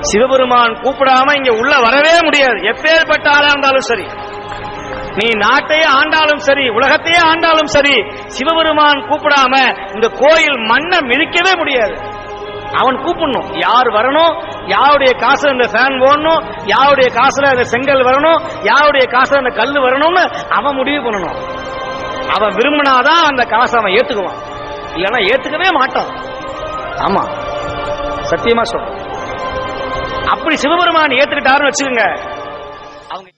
சிவபெருமான் கூப்பிடாம இங்க உள்ள வரவே முடியாது. எப்பேற்பட்ட ஆளா இருந்தாலும் சரி. நீ நாட்டையே ஆண்டாலும் சரி உலகத்தையே ஆண்டாலும் சரி சிவபெருமான் கூப்பிடாம இந்த கோயில் மண்ணை மிதிக்கவே முடியாது. அவன் கூப்பிடணும். யார் வரணும்? யாருடைய காசுல இந்த ஃபேன் போடணும் யாருடைய காசுல இந்த செங்கல் வரணும்? யாருடைய காசுல இந்த கல் வரணும்னு அவன் முடிவு பண்ணணும். அவன் விரும்பினாதான் அந்த காசை அவன் ஏத்துக்குவான். இல்லைன்னா ஏத்துக்கவே மாட்டான். ஆமா. சத்தியமா சொல்றேன். அப்படி சிவபெருமான் ஏத்துக்கிட்டாருன்னு வச்சுக்கோங்க. அவங்க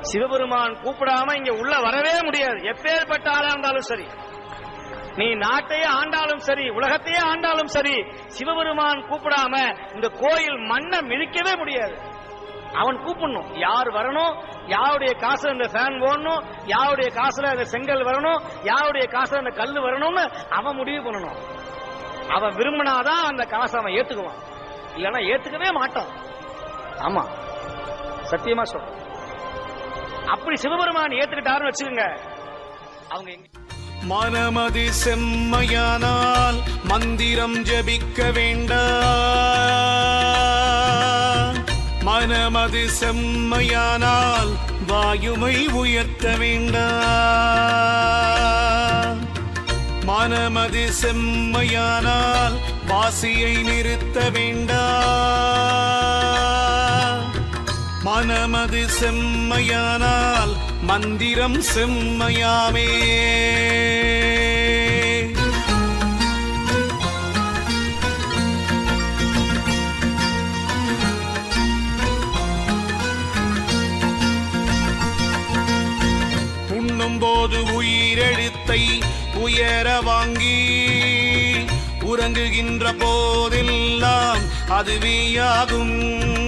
சிவபெருமான் கூப்பிடாம இங்க உள்ள வரவே முடியாது. எப்பேற்பட்ட ஆளா இருந்தாலும் சரி. நீ நாட்டையே ஆண்டாலும் சரி உலகத்தையே ஆண்டாலும் சரி சிவபெருமான் கூப்பிடாம இந்த கோயில் மண்ணை மிதிக்கவே முடியாது. அவன் கூப்பிடணும். யார் வரணும்? யாருடைய காசுல இந்த ஃபேன் போடணும் யாருடைய காசுல இந்த செங்கல் வரணும்? யாருடைய காசுல இந்த கல் வரணும்னு அவன் முடிவு பண்ணணும். அவன் விரும்பினாதான் அந்த காசை அவன் ஏத்துக்குவான். இல்லைன்னா ஏத்துக்கவே மாட்டான். ஆமா. சத்தியமா சொல்றேன் அப்படி சிவபெருமான் ஏத்துக்கிட்டாருன்னு வச்சுக்கோங்க. அவங்க எங்க செம்மையானால் மந்திரம் ஜபிக்க வேண்டாம் மனமது செம்மையானால் வாயுமை உயர்த்த வேண்டாம் மனமது செம்மையானால் வாசியை நிறுத்த வேண்டாம் மனமது செம்மையானால் மந்திரம் செம்மையாமே. போது உயிரெழுத்தை உயர வாங்கி உறங்குகின்ற போதெல்லாம் அதுவேயாகும். பெண்ணின்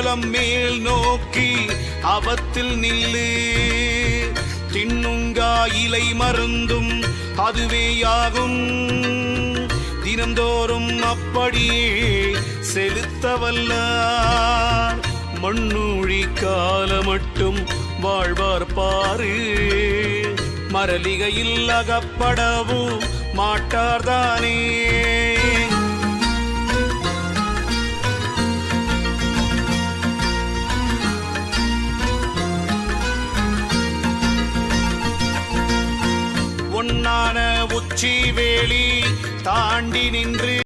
பேணிவலம் மேல் நோக்கி அவத்தில் நில்லு. தின்னுங்கா இலை மருந்தும் அதுவேயாகும். தினந்தோறும் அப்படியே செலுத்தவல்லார் மண்ணூழி கால மட்டும் வாழ்வார் பாரு. மரலிகையில் அகப்படவும் மாட்டார்தானே உச்சி வேளி தாண்டி நின்று